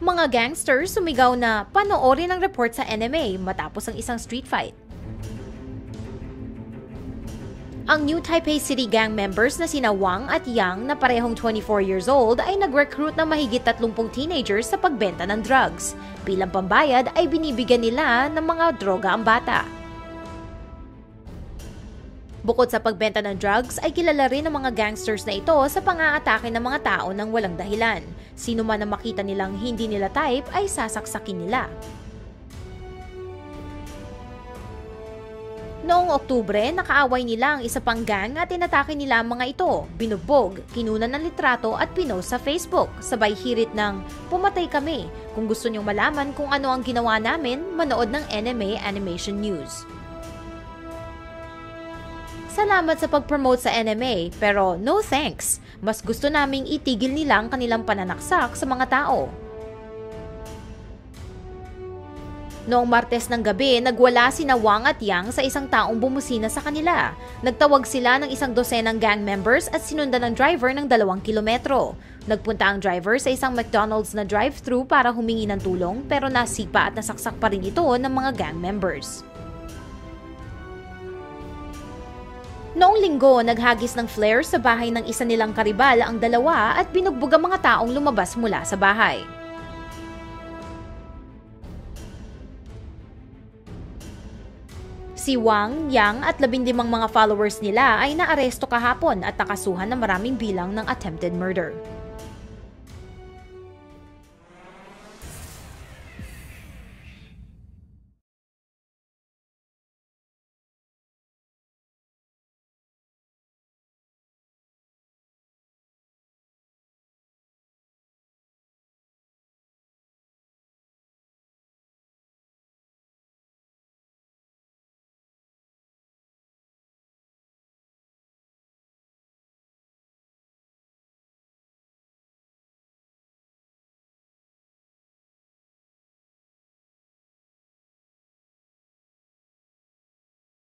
Mga gangsters sumigaw na panoorin ang report sa NMA matapos ang isang street fight. Ang New Taipei City gang members na sina Wang at Yang na parehong 24 years old ay nag-recruit ng mahigit 30 teenagers sa pagbenta ng drugs. Bilang pambayad ay binibigyan nila ng mga droga ang bata. Bukod sa pagbenta ng drugs, ay kilala rin ng mga gangsters na ito sa pang-aatake ng mga tao ng walang dahilan. Sino man ang makita nilang hindi nila type ay sasaksakin nila. Noong Oktubre, nakaaway nila ang isa pang gang at inatake nila ang mga ito, binugbog, kinunan ng litrato at pinost sa Facebook, sabay hirit ng pumatay kami. Kung gusto nyong malaman kung ano ang ginawa namin, manood ng NMA Animation News. Salamat sa pag-promote sa NMA, pero no thanks. Mas gusto naming itigil nila ang kanilang pananaksak sa mga tao. Noong Martes ng gabi, nagwala sina Wang at Yang sa isang taong bumusina sa kanila. Nagtawag sila ng isang dosenang gang members at sinundan ng driver ng dalawang kilometro. Nagpunta ang driver sa isang McDonald's na drive-thru para humingi ng tulong pero nasipa at nasaksak pa rin ito ng mga gang members. Noong linggo, naghagis ng flare sa bahay ng isa nilang karibal ang dalawa at binugbog ang mga taong lumabas mula sa bahay. Si Wang, Yang at labindimang mga followers nila ay naaresto kahapon at nakasuhan ng maraming bilang ng attempted murder.